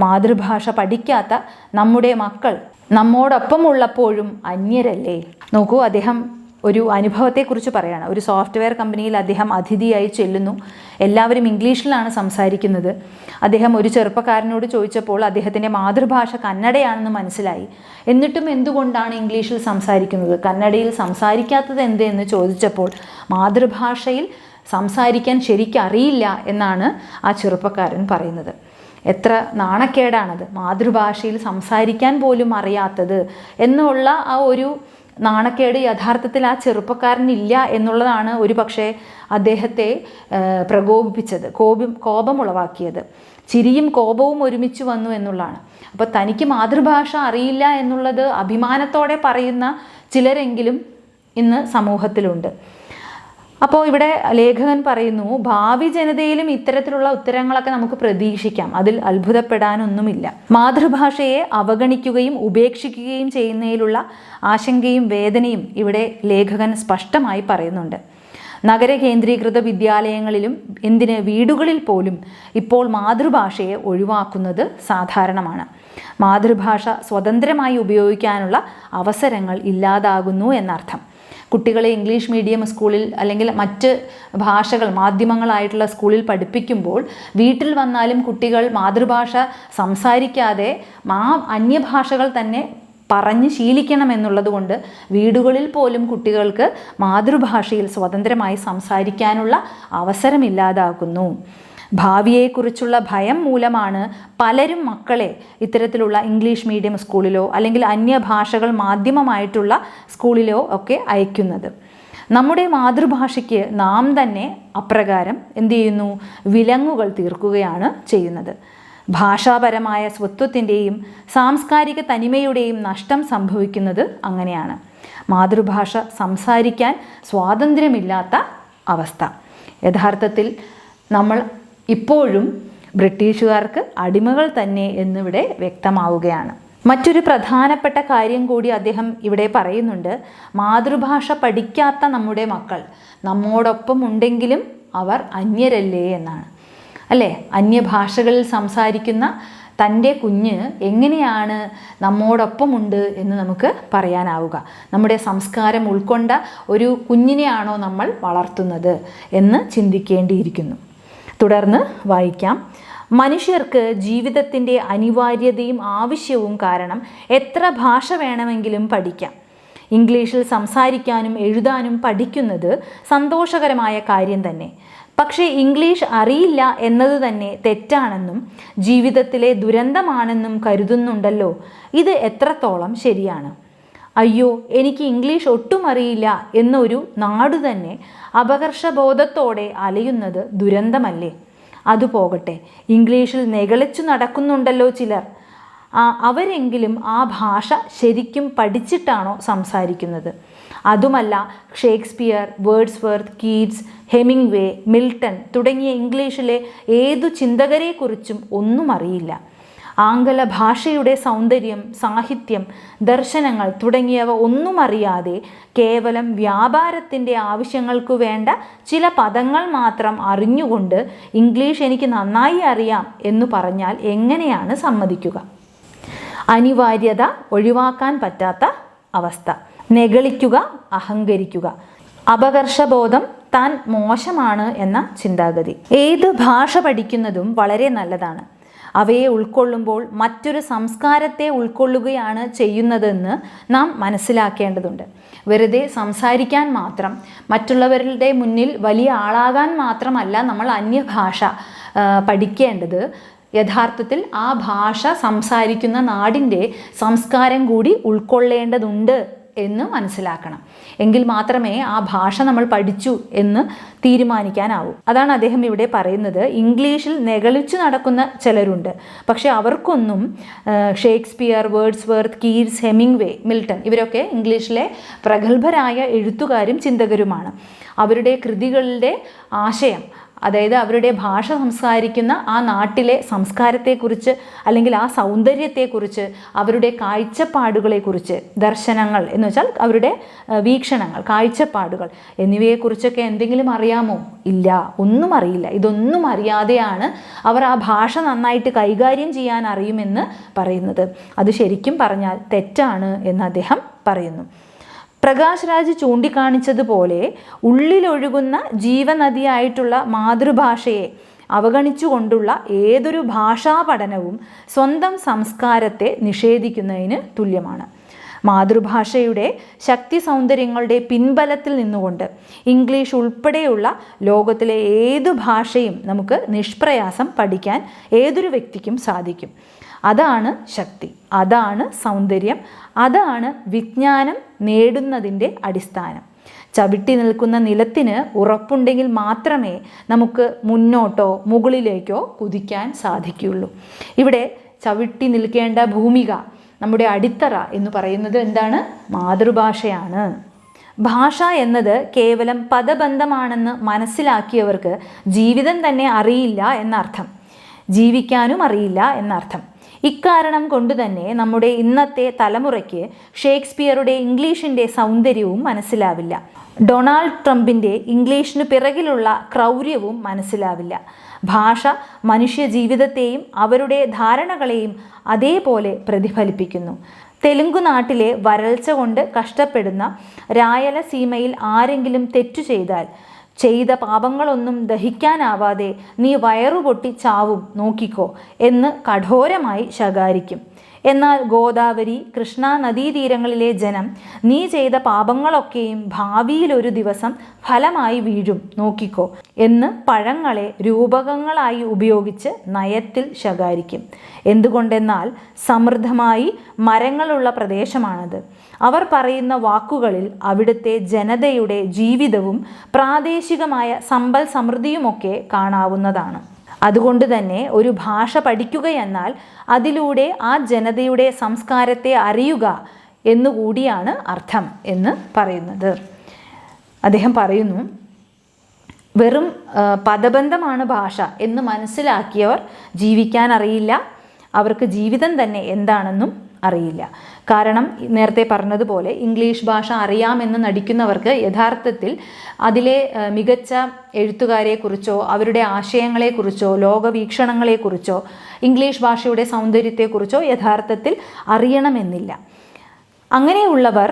Speaker 1: മാതൃഭാഷ പഠിക്കാത്ത നമ്മുടെ മക്കൾ നമ്മോടൊപ്പം ഉള്ളപ്പോഴും അന്യരല്ലേ? നോക്കൂ അദ്ദേഹം ഒരു അനുഭവത്തെക്കുറിച്ച് പറയാണ്. ഒരു സോഫ്റ്റ്വെയർ കമ്പനിയിൽ അദ്ദേഹം അതിഥിയായി ചെല്ലുന്നു. എല്ലാവരും ഇംഗ്ലീഷിലാണ് സംസാരിക്കുന്നത്. അദ്ദേഹം ഒരു ചെറുപ്പക്കാരനോട് ചോദിച്ചപ്പോൾ അദ്ദേഹത്തിന്റെ മാതൃഭാഷ കന്നഡയാണെന്ന് മനസ്സിലായി. എന്നിട്ടും എന്തുകൊണ്ടാണ് ഇംഗ്ലീഷിൽ സംസാരിക്കുന്നത്? കന്നഡയിൽ സംസാരിക്കാത്തത് എന്ത് എന്ന് ചോദിച്ചപ്പോൾ മാതൃഭാഷയിൽ സംസാരിക്കാൻ ശരിക്കറിയില്ല എന്നാണ് ആ ചെറുപ്പക്കാരൻ പറയുന്നത്. എത്ര നാണക്കേടാണത്. മാതൃഭാഷയിൽ സംസാരിക്കാൻ പോലും അറിയാത്തത് എന്നുള്ള ആ ഒരു നാണക്കേട് യഥാർത്ഥത്തിൽ ആ ചെറുപ്പക്കാരനില്ല എന്നുള്ളതാണ് ഒരു പക്ഷേ അദ്ദേഹത്തെ പ്രകോപിപ്പിച്ചത് കോപം കോപമുളവാക്കിയത്. ചിരിയും കോപവും ഒരുമിച്ച് വന്നു എന്നുള്ളതാണ്. അപ്പോൾ തനിക്ക് മാതൃഭാഷ അറിയില്ല എന്നുള്ളത് അഭിമാനത്തോടെ പറയുന്ന ചിലരെങ്കിലും ഇന്ന് സമൂഹത്തിലുണ്ട്. അപ്പോൾ ഇവിടെ ലേഖകൻ പറയുന്നു ഭാവി ജനതയിലും ഇത്തരത്തിലുള്ള ഉത്തരങ്ങളൊക്കെ നമുക്ക് പ്രതീക്ഷിക്കാം. അതിൽ അത്ഭുതപ്പെടാനൊന്നുമില്ല. മാതൃഭാഷയെ അവഗണിക്കുകയും ഉപേക്ഷിക്കുകയും ചെയ്യുന്നതിലുള്ള ആശങ്കയും വേദനയും ഇവിടെ ലേഖകൻ സ്പഷ്ടമായി പറയുന്നുണ്ട്. നഗര കേന്ദ്രീകൃത വിദ്യാലയങ്ങളിലും എന്തിന് വീടുകളിൽ പോലും ഇപ്പോൾ മാതൃഭാഷയെ ഒഴിവാക്കുന്നത് സാധാരണമാണ്. മാതൃഭാഷ സ്വതന്ത്രമായി ഉപയോഗിക്കാനുള്ള അവസരങ്ങൾ ഇല്ലാതാകുന്നു എന്നർത്ഥം. കുട്ടികളെ ഇംഗ്ലീഷ് മീഡിയം സ്കൂളിൽ അല്ലെങ്കിൽ മറ്റ് ഭാഷകൾ മാധ്യമങ്ങളായിട്ടുള്ള സ്കൂളിൽ പഠിപ്പിക്കുമ്പോൾ വീട്ടിൽ വന്നാലും കുട്ടികൾ മാതൃഭാഷ സംസാരിക്കാതെ ആ അന്യഭാഷകൾ തന്നെ പറഞ്ഞ് ശീലിക്കണം എന്നുള്ളത് കൊണ്ട് വീടുകളിൽ പോലും കുട്ടികൾക്ക് മാതൃഭാഷയിൽ സ്വതന്ത്രമായി സംസാരിക്കാനുള്ള അവസരമില്ലാതാക്കുന്നു ഭാവിയെക്കുറിച്ചുള്ള ഭയം മൂലമാണ് പലരും മക്കളെ ഇത്തരത്തിലുള്ള ഇംഗ്ലീഷ് മീഡിയം സ്കൂളിലോ അല്ലെങ്കിൽ അന്യഭാഷകൾ മാധ്യമമായിട്ടുള്ള സ്കൂളിലോ ഒക്കെ അയക്കുന്നത്. നമ്മുടെ മാതൃഭാഷയ്ക്ക് നാം തന്നെ അപ്രകാരം എന്ത് ചെയ്യുന്നു? വിലങ്ങുകൾ തീർക്കുകയാണ് ചെയ്യുന്നത്. ഭാഷാപരമായ സ്വത്വത്തിന്റെയും സാംസ്കാരിക തനിമയുടെയും നഷ്ടം സംഭവിക്കുന്നത് അങ്ങനെയാണ്. മാതൃഭാഷ സംസാരിക്കാൻ സ്വാതന്ത്ര്യമില്ലാത്ത അവസ്ഥ. യഥാർത്ഥത്തിൽ നമ്മൾ ഇപ്പോഴും ബ്രിട്ടീഷുകാർക്ക് അടിമകൾ തന്നെ എന്നിവിടെ വ്യക്തമാവുകയാണ്. മറ്റൊരു പ്രധാനപ്പെട്ട കാര്യം കൂടി അദ്ദേഹം ഇവിടെ പറയുന്നുണ്ട്. മാതൃഭാഷ പഠിക്കാത്ത നമ്മുടെ മക്കൾ നമ്മോടൊപ്പം ഉണ്ടെങ്കിലും അവർ അന്യരല്ലേ എന്നാണ്. അല്ലേ? അന്യഭാഷകളിൽ സംസാരിക്കുന്ന തന്റെ കുഞ്ഞ് എങ്ങനെയാണ് നമ്മോടൊപ്പമുണ്ട് എന്ന് നമുക്ക് പറയാനാവുക. നമ്മുടെ സംസ്കാരം ഉൾക്കൊണ്ട ഒരു കുഞ്ഞിനെയാണോ നമ്മൾ വളർത്തുന്നത് എന്ന് ചിന്തിക്കേണ്ടിയിരിക്കുന്നു. തുടർന്ന് വായിക്കാം. മനുഷ്യർക്ക് ജീവിതത്തിന്റെ അനിവാര്യതയും ആവശ്യവും കാരണം എത്ര ഭാഷ വേണമെങ്കിലും പഠിക്കാം. ഇംഗ്ലീഷിൽ സംസാരിക്കാനും എഴുതാനും പഠിക്കുന്നത് സന്തോഷകരമായ കാര്യം തന്നെ. പക്ഷേ ഇംഗ്ലീഷ് അറിയില്ല എന്നത് തന്നെ തെറ്റാണെന്നും ജീവിതത്തിലെ ദുരന്തമാണെന്നും കരുതുന്നുണ്ടല്ലോ. ഇത് എത്രത്തോളം ശരിയാണ്? അയ്യോ എനിക്ക് ഇംഗ്ലീഷ് ഒട്ടും അറിയില്ല എന്നൊരു നാടു തന്നെ അപകർഷബോധത്തോടെ അലയുന്നത് ദുരന്തമല്ലേ? അത് പോകട്ടെ ഇംഗ്ലീഷിൽ നെകളിച്ചു നടക്കുന്നുണ്ടല്ലോ ചിലർ. അവരെങ്കിലും ആ ഭാഷ ശരിക്കും പഠിച്ചിട്ടാണോ സംസാരിക്കുന്നത്? അതുമല്ല Shakespeare Wordsworth Keats Hemingway Milton തുടങ്ങിയ ഇംഗ്ലീഷിലെ ഏതു ചിന്തകരെക്കുറിച്ചും ഒന്നും അറിയില്ല. ആംഗല ഭാഷയുടെ സൗന്ദര്യം സാഹിത്യം ദർശനങ്ങൾ തുടങ്ങിയവ ഒന്നും അറിയാതെ കേവലം വ്യാപാരത്തിന്റെ ആവശ്യങ്ങൾക്കു വേണ്ട ചില പദങ്ങൾ മാത്രം അറിഞ്ഞുകൊണ്ട് ഇംഗ്ലീഷ് എനിക്ക് നന്നായി അറിയാം എന്ന് പറഞ്ഞാൽ എങ്ങനെയാണ് സമ്മതിക്കുക? അനിവാര്യത ഒഴിവാക്കാൻ പറ്റാത്ത അവസ്ഥ. നെകളിക്കുക അഹങ്കരിക്കുക. അപകർഷബോധം താൻ മോശമാണ് എന്ന ചിന്താഗതി. ഏത് ഭാഷ പഠിക്കുന്നതും വളരെ നല്ലതാണ്. അവയെ ഉൾക്കൊള്ളുമ്പോൾ മറ്റൊരു സംസ്കാരത്തെ ഉൾക്കൊള്ളുകയാണ് ചെയ്യുന്നതെന്ന് നാം മനസ്സിലാക്കേണ്ടതുണ്ട്. വെറുതെ സംസാരിക്കാൻ മാത്രം മറ്റുള്ളവരുടെ മുന്നിൽ വലിയ ആളാകാൻ മാത്രമല്ല നമ്മൾ അന്യഭാഷ പഠിക്കേണ്ടത്. യഥാർത്ഥത്തിൽ ആ ഭാഷ സംസാരിക്കുന്ന നാടിന്റെ സംസ്കാരം കൂടി ഉൾക്കൊള്ളേണ്ടതുണ്ട്. എന്ന് മനസ്സിലാക്കണം. എങ്കിൽ മാത്രമേ ആ ഭാഷ നമ്മൾ പഠിച്ചു എന്ന് തീരുമാനിക്കാനാവൂ. അതാണ് അദ്ദേഹം ഇവിടെ പറയുന്നത്. ഇംഗ്ലീഷിൽ നെകളിച്ചു നടക്കുന്ന ചിലരുണ്ട്. പക്ഷേ അവർക്കൊന്നും Shakespeare Keats Keats Hemingway Milton ഇവരൊക്കെ ഇംഗ്ലീഷിലെ പ്രഗത്ഭരായ എഴുത്തുകാരും ചിന്തകരുമാണ്. അവരുടെ കൃതികളുടെ ആശയം അതായത് അവരുടെ ഭാഷ സംസാരിക്കുന്ന ആ നാട്ടിലെ സംസ്കാരത്തെക്കുറിച്ച് അല്ലെങ്കിൽ ആ സൗന്ദര്യത്തെക്കുറിച്ച് അവരുടെ കാഴ്ചപ്പാടുകളെക്കുറിച്ച് ദർശനങ്ങൾ എന്ന് വെച്ചാൽ അവരുടെ വീക്ഷണങ്ങൾ കാഴ്ചപ്പാടുകൾ എന്നിവയെക്കുറിച്ചൊക്കെ എന്തെങ്കിലും അറിയാമോ? ഇല്ല ഒന്നും അറിയില്ല. ഇതൊന്നും അറിയാതെയാണ് അവർ ആ ഭാഷ നന്നായിട്ട് കൈകാര്യം ചെയ്യാൻ അറിയുമെന്ന് പറയുന്നത്. അത് ശരിക്കും പറഞ്ഞാൽ തെറ്റാണ് എന്ന് അദ്ദേഹം പറയുന്നു. പ്രകാശ് രാജ് ചൂണ്ടിക്കാണിച്ചതുപോലെ ഉള്ളിലൊഴുകുന്ന ജീവനദിയായിട്ടുള്ള മാതൃഭാഷയെ അവഗണിച്ചുകൊണ്ടുള്ള ഏതൊരു ഭാഷാ പഠനവും സ്വന്തം സംസ്കാരത്തെ നിഷേധിക്കുന്നതിന് തുല്യമാണ്. മാതൃഭാഷയുടെ ശക്തി സൗന്ദര്യങ്ങളുടെ പിൻബലത്തിൽ നിന്നുകൊണ്ട് ഇംഗ്ലീഷ് ഉൾപ്പെടെയുള്ള ലോകത്തിലെ ഏതു ഭാഷയും നമുക്ക് നിഷ്പ്രയാസം പഠിക്കാൻ ഏതൊരു വ്യക്തിക്കും സാധിക്കും. അതാണ് ശക്തി അതാണ് സൗന്ദര്യം അതാണ് വിജ്ഞാനം നേടുന്നതിന്റെ അടിസ്ഥാനം. ചവിട്ടി നിൽക്കുന്ന നിലത്തിന് ഉറപ്പുണ്ടെങ്കിൽ മാത്രമേ നമുക്ക് മുന്നോട്ടോ മുകളിലേക്കോ കുതിക്കാൻ സാധിക്കുകയുള്ളൂ. ഇവിടെ ചവിട്ടി നിൽക്കേണ്ട ഭൂമിക നമ്മുടെ അടിത്തറ എന്ന് പറയുന്നത് എന്താണ്? മാതൃഭാഷയാണ്. ഭാഷ എന്നത് കേവലം പദബന്ധമാണെന്ന് മനസ്സിലാക്കിയവർക്ക് ജീവിതം തന്നെ അറിയില്ല എന്നർത്ഥം. ജീവിക്കാനും അറിയില്ല എന്നർത്ഥം. ഇക്കാരണം കൊണ്ടുതന്നെ നമ്മുടെ ഇന്നത്തെ തലമുറയ്ക്ക് ഷേക്സ്പിയറുടെ ഇംഗ്ലീഷിന്റെ സൗന്ദര്യവും മനസ്സിലാവില്ല. ഡൊണാൾഡ് ട്രംപിന്റെ ഇംഗ്ലീഷിന് പിറകിലുള്ള ക്രൗര്യവും മനസ്സിലാവില്ല. ഭാഷ മനുഷ്യ ജീവിതത്തെയും അവരുടെ ധാരണകളെയും അതേപോലെ പ്രതിഫലിപ്പിക്കുന്നു. തെലുങ്കു നാട്ടിലെ വരൾച്ച കൊണ്ട് കഷ്ടപ്പെടുന്ന രായലസീമയിൽ ആരെങ്കിലും തെറ്റു ചെയ്താൽ ചെയ്ത പാപങ്ങളൊന്നും ദഹിക്കാനാവാതെ നീ വയറുപൊട്ടി ചാവും നോക്കിക്കോ എന്ന് കഠോരമായി ശകാരിക്കും. എന്നാൽ ഗോദാവരി കൃഷ്ണ നദീതീരങ്ങളിലെ ജനം നീ ചെയ്ത പാപങ്ങളൊക്കെയും ഭാവിയിൽ ഒരു ദിവസം ഫലമായി വീഴും. നോക്കിക്കോ. എന്ന് പഴങ്ങളെ രൂപകങ്ങളായി ഉപയോഗിച്ച് നയത്തിൽ ശകാരിക്കും. എന്തുകൊണ്ടെന്നാൽ സമൃദ്ധമായി മരങ്ങളുള്ള പ്രദേശമാണത്. അവർ പറയുന്ന വാക്കുകളിൽ അവിടുത്തെ ജനതയുടെ ജീവിതവും പ്രാദേശികമായ സമ്പൽ സമൃദ്ധിയുമൊക്കെ കാണാവുന്നതാണ്. അതുകൊണ്ട് തന്നെ ഒരു ഭാഷ പഠിക്കുകയെന്നാൽ അതിലൂടെ ആ ജനതയുടെ സംസ്കാരത്തെ അറിയുക എന്നുകൂടിയാണ് അർത്ഥം എന്ന് പറയുന്നത്. അദ്ദേഹം പറയുന്നു വെറും പദബന്ധമാണ് ഭാഷ എന്ന് മനസ്സിലാക്കിയവർ ജീവിക്കാൻ അറിയില്ല. അവർക്ക് ജീവിതം തന്നെ എന്താണെന്നും അറിയില്ല. കാരണം നേരത്തെ പറഞ്ഞതുപോലെ ഇംഗ്ലീഷ് ഭാഷ അറിയാമെന്ന് നടിക്കുന്നവർക്ക് യഥാർത്ഥത്തിൽ അതിലെ മികച്ച എഴുത്തുകാരെക്കുറിച്ചോ അവരുടെ ആശയങ്ങളെക്കുറിച്ചോ ലോകവീക്ഷണങ്ങളെക്കുറിച്ചോ ഇംഗ്ലീഷ് ഭാഷയുടെ സൗന്ദര്യത്തെക്കുറിച്ചോ യഥാർത്ഥത്തിൽ അറിയണമെന്നില്ല. അങ്ങനെയുള്ളവർ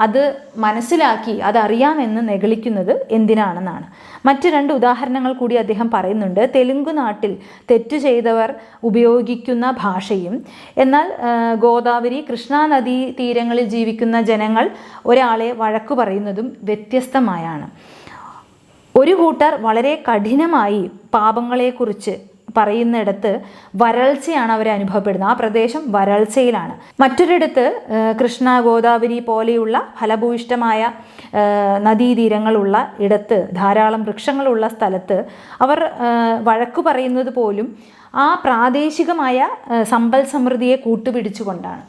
Speaker 1: അത് മനസ്സിലാക്കി അതറിയാമെന്ന് നെഗളിക്കുന്നത് എന്തിനാണെന്നാണ്. മറ്റ് രണ്ട് ഉദാഹരണങ്ങൾ കൂടി അദ്ദേഹം പറയുന്നുണ്ട്. തെലുങ്ക് നാട്ടിൽ തെറ്റു ചെയ്തവർ ഉപയോഗിക്കുന്ന ഭാഷയും എന്നാൽ ഗോദാവരി കൃഷ്ണ തീരങ്ങളിൽ ജീവിക്കുന്ന ജനങ്ങൾ ഒരാളെ വഴക്കു പറയുന്നതും വ്യത്യസ്തമായാണ്. ഒരു കൂട്ടർ വളരെ കഠിനമായി പാപങ്ങളെക്കുറിച്ച് പറയുന്നിടത്ത് വരൾച്ചയാണ് അവർ അനുഭവപ്പെടുന്നത്. ആ പ്രദേശം വരൾച്ചയിലാണ്. മറ്റൊരിടത്ത് കൃഷ്ണ ഗോദാവരി പോലെയുള്ള ഫലഭൂയിഷ്ടമായ നദീതീരങ്ങളുള്ള ഇടത്ത് ധാരാളം വൃക്ഷങ്ങളുള്ള സ്ഥലത്ത് അവർ വഴക്കു പറയുന്നത് പോലും ആ പ്രാദേശികമായ സമ്പൽ സമൃദ്ധിയെ കൂട്ടുപിടിച്ചുകൊണ്ടാണ്.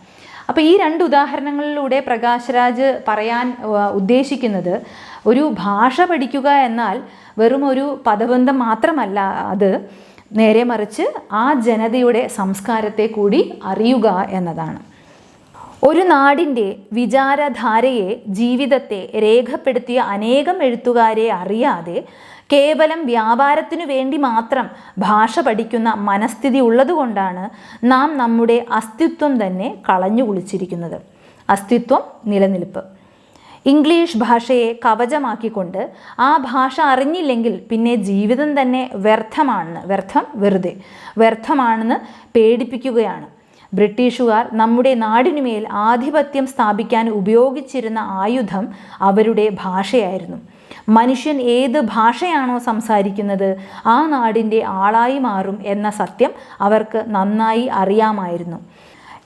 Speaker 1: അപ്പോൾ ഈ രണ്ട് ഉദാഹരണങ്ങളിലൂടെ പ്രകാശ്രാജ് പറയാൻ ഉദ്ദേശിക്കുന്നത് ഒരു ഭാഷ പഠിക്കുക എന്നാൽ വെറും ഒരു പദബന്ധം മാത്രമല്ല അത്. നേരെ മറിച്ച് ആ ജനതയുടെ സംസ്കാരത്തെ കൂടി അറിയുക എന്നതാണ്. ഒരു നാടിന്റെ വിചാരധാരയെ ജീവിതത്തെ രേഖപ്പെടുത്തിയ അനേകം എഴുത്തുകാരെ അറിയാതെ കേവലം വ്യാപാരത്തിനു വേണ്ടി മാത്രം ഭാഷ പഠിക്കുന്ന മനസ്ഥിതി ഉള്ളതുകൊണ്ടാണ് നാം നമ്മുടെ അസ്തിത്വം തന്നെ കളഞ്ഞു കുളിച്ചിരിക്കുന്നത്. അസ്തിത്വം നിലനിൽപ്പ്. ഇംഗ്ലീഷ് ഭാഷയെ കവചമാക്കിക്കൊണ്ട് ആ ഭാഷ അറിഞ്ഞില്ലെങ്കിൽ പിന്നെ ജീവിതം തന്നെ വ്യർത്ഥമാണെന്ന് വ്യർത്ഥം വെറുതെ വ്യർത്ഥമാണെന്ന് പേടിപ്പിക്കുകയാണ്. ബ്രിട്ടീഷുകാർ നമ്മുടെ നാടിനുമേൽ ആധിപത്യം സ്ഥാപിക്കാൻ ഉപയോഗിച്ചിരുന്ന ആയുധം അവരുടെ ഭാഷയായിരുന്നു. മനുഷ്യൻ ഏത് ഭാഷയാണോ സംസാരിക്കുന്നത് ആ നാടിന്റെ ആളായി മാറും എന്ന സത്യം അവർക്ക് നന്നായി അറിയാമായിരുന്നു.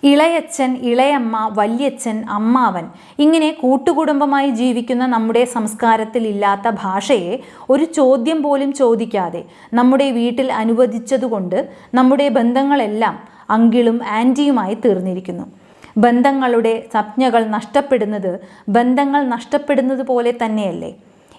Speaker 1: ഇളയച്ചൻ ഇളയമ്മ വല്യച്ഛൻ അമ്മാവൻ ഇങ്ങനെ കൂട്ടുകുടുംബമായി ജീവിക്കുന്ന നമ്മുടെ സംസ്കാരത്തിൽ ഇല്ലാത്ത ഭാഷയെ ഒരു ചോദ്യം പോലും ചോദിക്കാതെ നമ്മുടെ വീട്ടിൽ അനുവദിച്ചതുകൊണ്ട് നമ്മുടെ ബന്ധങ്ങളെല്ലാം അങ്കിളും ആന്റിയുമായി തീർന്നിരിക്കുന്നു. ബന്ധങ്ങളുടെ സംജ്ഞകൾ നഷ്ടപ്പെടുന്നത് ബന്ധങ്ങൾ നഷ്ടപ്പെടുന്നത് പോലെ തന്നെയല്ലേ?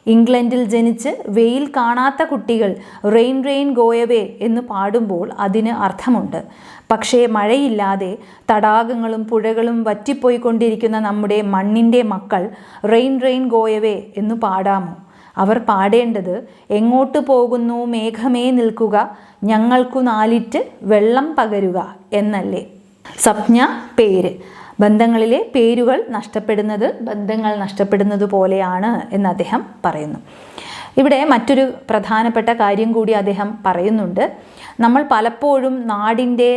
Speaker 1: ഇംഗ്ലണ്ടിൽ ജനിച്ച് വെയിൽ കാണാത്ത കുട്ടികൾ റെയിൻ റെയിൻ ഗോയവേ എന്ന് പാടുമ്പോൾ അതിന് അർത്ഥമുണ്ട്. പക്ഷേ മഴയില്ലാതെ തടാകങ്ങളും പുഴകളും വറ്റിപ്പോയിക്കൊണ്ടിരിക്കുന്ന നമ്മുടെ മണ്ണിന്റെ മക്കൾ റെയിൻ റെയിൻ ഗോയവേ എന്ന് പാടാമോ? അവർ പാടേണ്ടത് എങ്ങോട്ട് പോകുന്നു മേഘമേ നിൽക്കുക ഞങ്ങൾക്കു നാലിറ്റ് വെള്ളം പകരുക എന്നല്ലേ? സ്വപ്ന പേര്. ബന്ധങ്ങളിലെ പേരുകൾ നഷ്ടപ്പെടുന്നത് ബന്ധങ്ങൾ നഷ്ടപ്പെടുന്നത് പോലെയാണ് എന്ന് അദ്ദേഹം പറയുന്നു. ഇവിടെ മറ്റൊരു പ്രധാനപ്പെട്ട കാര്യം കൂടി അദ്ദേഹം പറയുന്നുണ്ട്. നമ്മൾ പലപ്പോഴും നാടിന്റെ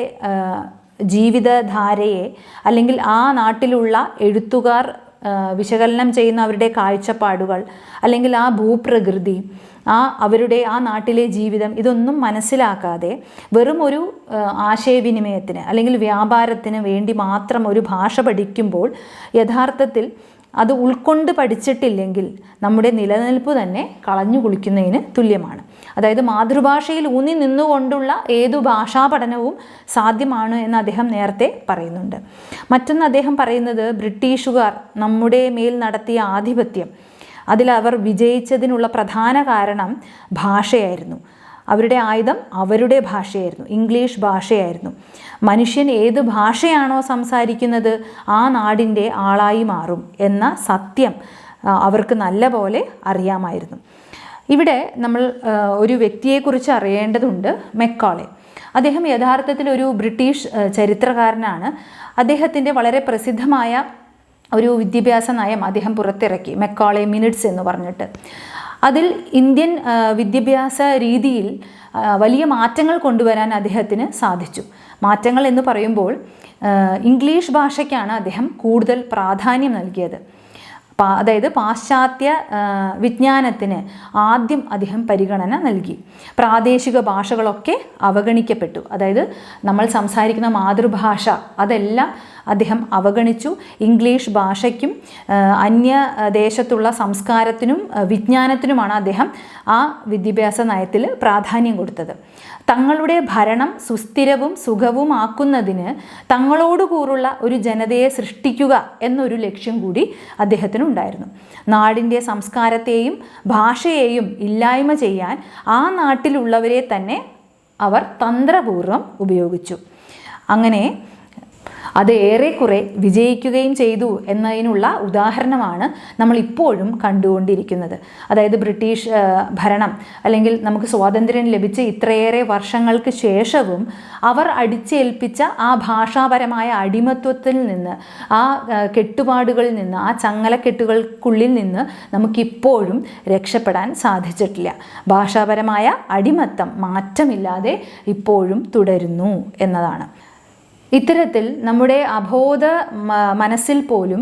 Speaker 1: ജീവിതധാരയെ അല്ലെങ്കിൽ ആ നാട്ടിലുള്ള എഴുത്തുകാർ വിശകലനം ചെയ്യുന്ന അവരുടെ കാഴ്ചപ്പാടുകൾ അല്ലെങ്കിൽ ആ ഭൂപ്രകൃതി ആ അവരുടെ ആ നാട്ടിലെ ജീവിതം ഇതൊന്നും മനസ്സിലാക്കാതെ വെറും ഒരു ആശയവിനിമയത്തിന് അല്ലെങ്കിൽ വ്യാപാരത്തിന് വേണ്ടി മാത്രം ഒരു ഭാഷ പഠിക്കുമ്പോൾ യഥാർത്ഥത്തിൽ അത് ഉൾക്കൊണ്ട് പഠിച്ചിട്ടില്ലെങ്കിൽ നമ്മുടെ നിലനിൽപ്പ് തന്നെ കളഞ്ഞു കുളിക്കുന്നതിന് തുല്യമാണ്. അതായത് മാതൃഭാഷയിൽ ഊന്നി നിന്നുകൊണ്ടുള്ള ഏതു ഭാഷാ പഠനവും സാധ്യമാണ് എന്ന് അദ്ദേഹം നേരത്തെ പറയുന്നുണ്ട്. മറ്റൊന്ന് അദ്ദേഹം പറയുന്നത് ബ്രിട്ടീഷുകാർ നമ്മുടെ മേൽ നടത്തിയ ആധിപത്യം അതിൽ അവർ വിജയിച്ചതിനുള്ള പ്രധാന കാരണം ഭാഷയായിരുന്നു. അവരുടെ ആയുധം അവരുടെ ഭാഷയായിരുന്നു. ഇംഗ്ലീഷ് ഭാഷയായിരുന്നു. മനുഷ്യൻ ഏത് ഭാഷയാണോ സംസാരിക്കുന്നത് ആ നാടിന്റെ ആളായി മാറും എന്ന സത്യം അവർക്ക് നല്ല പോലെ അറിയാമായിരുന്നു. ഇവിടെ നമ്മൾ ഒരു വ്യക്തിയെക്കുറിച്ച് അറിയേണ്ടതുണ്ട് മെക്കോളെ. അദ്ദേഹം യഥാർത്ഥത്തിൽ ഒരു ബ്രിട്ടീഷ് ചരിത്രകാരനാണ്. അദ്ദേഹത്തിന്റെ വളരെ പ്രസിദ്ധമായ ഒരു വിദ്യാഭ്യാസ നയം അദ്ദേഹം പുറത്തിറക്കി മെക്കാളെ മിനിറ്റ്സ് എന്ന് പറഞ്ഞിട്ട്. അതിൽ ഇന്ത്യൻ വിദ്യാഭ്യാസ രീതിയിൽ വലിയ മാറ്റങ്ങൾ കൊണ്ടുവരാൻ അദ്ദേഹത്തിന് സാധിച്ചു. മാറ്റങ്ങൾ എന്ന് പറയുമ്പോൾ ഇംഗ്ലീഷ് ഭാഷയ്ക്കാണ് അദ്ദേഹം കൂടുതൽ പ്രാധാന്യം നൽകിയത്. അതായത് പാശ്ചാത്യ വിജ്ഞാനത്തിന് ആദ്യം അദ്ദേഹം പരിഗണന നൽകി. പ്രാദേശിക ഭാഷകളൊക്കെ അവഗണിക്കപ്പെട്ടു. അതായത് നമ്മൾ സംസാരിക്കുന്ന മാതൃഭാഷ അതെല്ലാം അദ്ദേഹം അവഗണിച്ചു. ഇംഗ്ലീഷ് ഭാഷയ്ക്കും അന്യ ദേശത്തുള്ള സംസ്കാരത്തിനും വിജ്ഞാനത്തിനുമാണ് അദ്ദേഹം ആ വിദ്യാഭ്യാസ നയത്തിൽ പ്രാധാന്യം കൊടുത്തത്. തങ്ങളുടെ ഭരണം സുസ്ഥിരവും സുഖവുമാക്കുന്നതിന് തങ്ങളോട് കൂറുള്ള ഒരു ജനതയെ സൃഷ്ടിക്കുക എന്നൊരു ലക്ഷ്യം കൂടി അദ്ദേഹത്തിനുണ്ടായിരുന്നു നാടിന്റെ സംസ്കാരത്തെയും ഭാഷയെയും ഇല്ലായ്മ ചെയ്യാൻ ആ നാട്ടിലുള്ളവരെ തന്നെ അവർ തന്ത്രപൂർവം ഉപയോഗിച്ചു. അങ്ങനെ അത് ഏറെക്കുറെ വിജയിക്കുകയും ചെയ്തു എന്നതിനുള്ള ഉദാഹരണമാണ് നമ്മൾ ഇപ്പോഴും കണ്ടുകൊണ്ടിരിക്കുന്നത്. അതായത് ബ്രിട്ടീഷ് ഭരണം അല്ലെങ്കിൽ നമുക്ക് സ്വാതന്ത്ര്യം ലഭിച്ച ഇത്രയേറെ വർഷങ്ങൾക്ക് ശേഷവും അവർ അടിച്ചേൽപ്പിച്ച ആ ഭാഷാപരമായ അടിമത്വത്തിൽ നിന്ന് ആ കെട്ടുപാടുകളിൽ നിന്ന് ആ ചങ്ങലക്കെട്ടുകൾക്കുള്ളിൽ നിന്ന് നമുക്കിപ്പോഴും രക്ഷപ്പെടാൻ സാധിച്ചിട്ടില്ല. ഭാഷാപരമായ അടിമത്തം മാറ്റമില്ലാതെ ഇപ്പോഴും തുടരുന്നു എന്നതാണ്. ഇത്തരത്തിൽ നമ്മുടെ അബോധ മനസ്സിൽ പോലും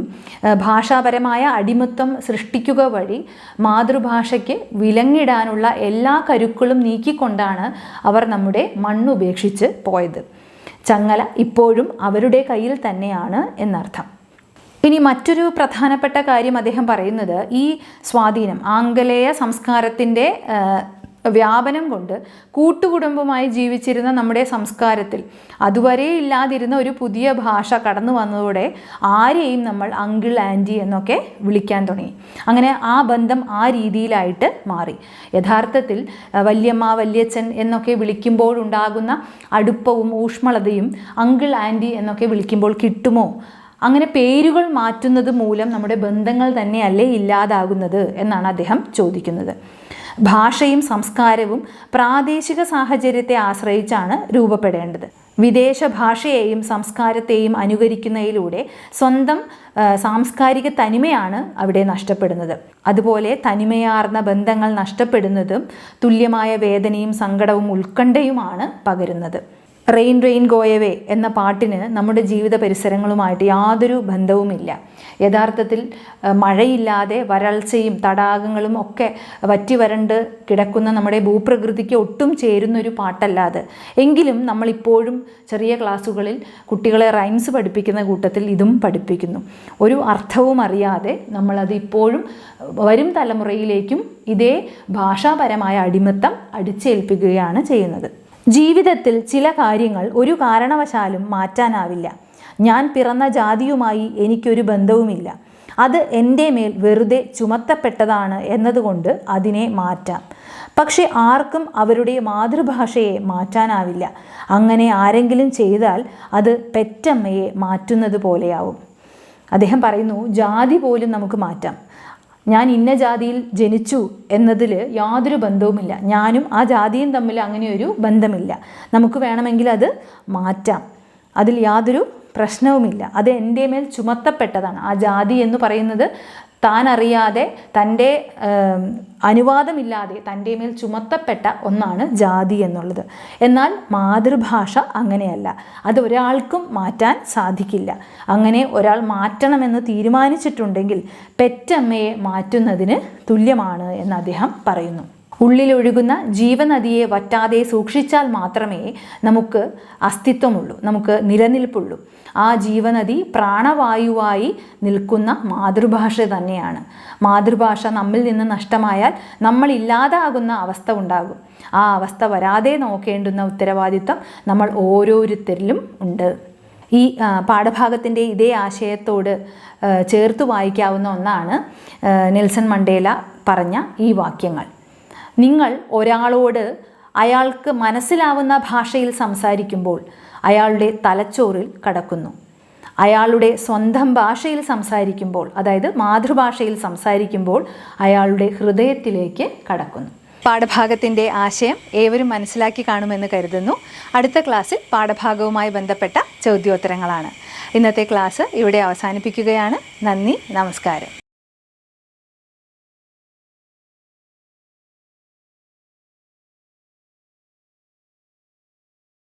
Speaker 1: ഭാഷാപരമായ അടിമത്തം സൃഷ്ടിക്കുക വഴി മാതൃഭാഷയ്ക്ക് വിലങ്ങിടാനുള്ള എല്ലാ കരുക്കളും നീക്കിക്കൊണ്ടാണ് അവർ നമ്മുടെ മണ്ണുപേക്ഷിച്ച് പോയത്. ചങ്ങല ഇപ്പോഴും അവരുടെ കയ്യിൽ തന്നെയാണ് എന്നർത്ഥം. ഇനി മറ്റൊരു പ്രധാനപ്പെട്ട കാര്യം അദ്ദേഹം പറയുന്നത് ഈ സ്വാധീനം ആംഗലേയ സംസ്കാരത്തിന്റെ വ്യാപനം കൊണ്ട് കൂട്ടുകുടുംബമായി ജീവിച്ചിരുന്ന നമ്മുടെ സംസ്കാരത്തിൽ അതുവരെ ഇല്ലാതിരുന്ന ഒരു പുതിയ ഭാഷ കടന്നു വന്നതോടെ ആരെയും നമ്മൾ അങ്കിൾ ആന്റി എന്നൊക്കെ വിളിക്കാൻ തുടങ്ങി. അങ്ങനെ ആ ബന്ധം ആ രീതിയിലായിട്ട് മാറി. യഥാർത്ഥത്തിൽ വല്യമ്മ വല്യച്ഛൻ എന്നൊക്കെ വിളിക്കുമ്പോഴുണ്ടാകുന്ന അടുപ്പവും ഊഷ്മളതയും അങ്കിൾ ആന്റി എന്നൊക്കെ വിളിക്കുമ്പോൾ കിട്ടുമോ? അങ്ങനെ പേരുകൾ മാറ്റുന്നത് മൂലം നമ്മുടെ ബന്ധങ്ങൾ തന്നെയല്ലേ ഇല്ലാതാകുന്നത് എന്നാണ് അദ്ദേഹം ചോദിക്കുന്നത്. ഭാഷയും സംസ്കാരവും പ്രാദേശിക സാഹചര്യത്തെ ആശ്രയിച്ചാണ് രൂപപ്പെടേണ്ടത്. വിദേശ ഭാഷയെയും സംസ്കാരത്തെയും അനുകരിക്കുന്നതിലൂടെ സ്വന്തം സാംസ്കാരിക തനിമയാണ് അവിടെ നഷ്ടപ്പെടുന്നത്. അതുപോലെ തനിമയാർന്ന ബന്ധങ്ങൾ നഷ്ടപ്പെടുന്നതും തുല്യമായ വേദനയും സങ്കടവും ഉത്കണ്ഠയുമാണ് പകരുന്നത്. റെയിൻ റെയിൻ ഗോയവേ എന്ന പാട്ടിന് നമ്മുടെ ജീവിത പരിസരങ്ങളുമായിട്ട് യാതൊരു ബന്ധവുമില്ല. യഥാർത്ഥത്തിൽ മഴയില്ലാതെ വരൾച്ചയും തടാകങ്ങളും ഒക്കെ വറ്റി വരണ്ട് കിടക്കുന്ന നമ്മുടെ ഭൂപ്രകൃതിക്ക് ഒട്ടും ചേരുന്നൊരു പാട്ടല്ലാതെ. എങ്കിലും നമ്മളിപ്പോഴും ചെറിയ ക്ലാസ്സുകളിൽ കുട്ടികളെ റൈംസ് പഠിപ്പിക്കുന്ന കൂട്ടത്തിൽ ഇതും പഠിപ്പിക്കുന്നു. ഒരു അർത്ഥവും അറിയാതെ നമ്മളത് ഇപ്പോഴും വരും തലമുറയിലേക്കും ഇതേ ഭാഷാപരമായ അടിമത്തം അടിച്ചേൽപ്പിക്കുകയാണ് ചെയ്യുന്നത്. ജീവിതത്തിൽ ചില കാര്യങ്ങൾ ഒരു കാരണവശാലും മാറ്റാനാവില്ല. ഞാൻ പിറന്ന ജാതിയുമായി എനിക്കൊരു ബന്ധവുമില്ല. അത് എന്റെ മേൽ വെറുതെ ചുമത്തപ്പെട്ടതാണ് എന്നതുകൊണ്ട് അതിനെ മാറ്റാം. പക്ഷെ ആർക്കും അവരുടെ മാതൃഭാഷയെ മാറ്റാനാവില്ല. അങ്ങനെ ആരെങ്കിലും ചെയ്താൽ അത് പെറ്റമ്മയെ മാറ്റുന്നത് പോലെയാവും. അദ്ദേഹം പറയുന്നു ജാതി പോലും നമുക്ക് മാറ്റാം. ഞാൻ ഇന്ന ജാതിയിൽ ജനിച്ചു എന്നതിൽ യാതൊരു ബന്ധവുമില്ല. ഞാനും ആ ജാതിയും തമ്മിൽ അങ്ങനെ ഒരു ബന്ധമില്ല. നമുക്ക് വേണമെങ്കിൽ അത് മാറ്റാം. അതിൽ യാതൊരു പ്രശ്നവുമില്ല. അത് എന്റെ മേൽ ചുമത്തപ്പെട്ടതാണ്. ആ ജാതി എന്ന് പറയുന്നത് താൻ അറിയാതെ തന്റെ അനുവാദമില്ലാതെ തന്റെ മേൽ ചുമത്തപ്പെട്ട ഒന്നാണ് ജാതി എന്നുള്ളത്. എന്നാൽ മാതൃഭാഷ അങ്ങനെയല്ല. അത് ഒരാൾക്കും മാറ്റാൻ സാധിക്കില്ല. അങ്ങനെ ഒരാൾ മാറ്റണമെന്ന് തീരുമാനിച്ചിട്ടുണ്ടെങ്കിൽ പെറ്റമ്മയെ മാറ്റുന്നതിന് തുല്യമാണ് എന്ന് അദ്ദേഹം പറയുന്നു. ഉള്ളിലൊഴുകുന്ന ജീവനദിയെ വറ്റാതെ സൂക്ഷിച്ചാൽ മാത്രമേ നമുക്ക് അസ്തിത്വമുള്ളൂ നമുക്ക് നിലനിൽപ്പുള്ളൂ. ആ ജീവനദി പ്രാണവായുവായി നിൽക്കുന്ന മാതൃഭാഷ തന്നെയാണ്. മാതൃഭാഷ നമ്മിൽ നിന്ന് നഷ്ടമായാൽ നമ്മൾ ഇല്ലാതാകുന്ന അവസ്ഥ ഉണ്ടാകും. ആ അവസ്ഥ വരാതെ നോക്കേണ്ടുന്ന ഉത്തരവാദിത്വം നമ്മൾ ഓരോരുത്തരിലും ഉണ്ട്. ഈ പാഠഭാഗത്തിന്റെ ഇതേ ആശയത്തോട് ചേർത്ത് വായിക്കാവുന്ന ഒന്നാണ് നെൽസൺ മണ്ടേല പറഞ്ഞ ഈ വാക്യങ്ങൾ. നിങ്ങൾ ഒരാളോട് അയാൾക്ക് മനസ്സിലാവുന്ന ഭാഷയിൽ സംസാരിക്കുമ്പോൾ അയാളുടെ തലച്ചോറിൽ കടക്കുന്നു. അയാളുടെ സ്വന്തം ഭാഷയിൽ സംസാരിക്കുമ്പോൾ അതായത് മാതൃഭാഷയിൽ സംസാരിക്കുമ്പോൾ അയാളുടെ ഹൃദയത്തിലേക്ക് കടക്കുന്നു. പാഠഭാഗത്തിന്റെ ആശയം ഏവരും മനസ്സിലാക്കി കാണുമെന്ന് കരുതുന്നു. അടുത്ത ക്ലാസ്സിൽ പാഠഭാഗവുമായി ബന്ധപ്പെട്ട ചോദ്യോത്തരങ്ങളാണ്. ഇന്നത്തെ ക്ലാസ് ഇവിടെ അവസാനിപ്പിക്കുകയാണ്. നന്ദി നമസ്കാരം.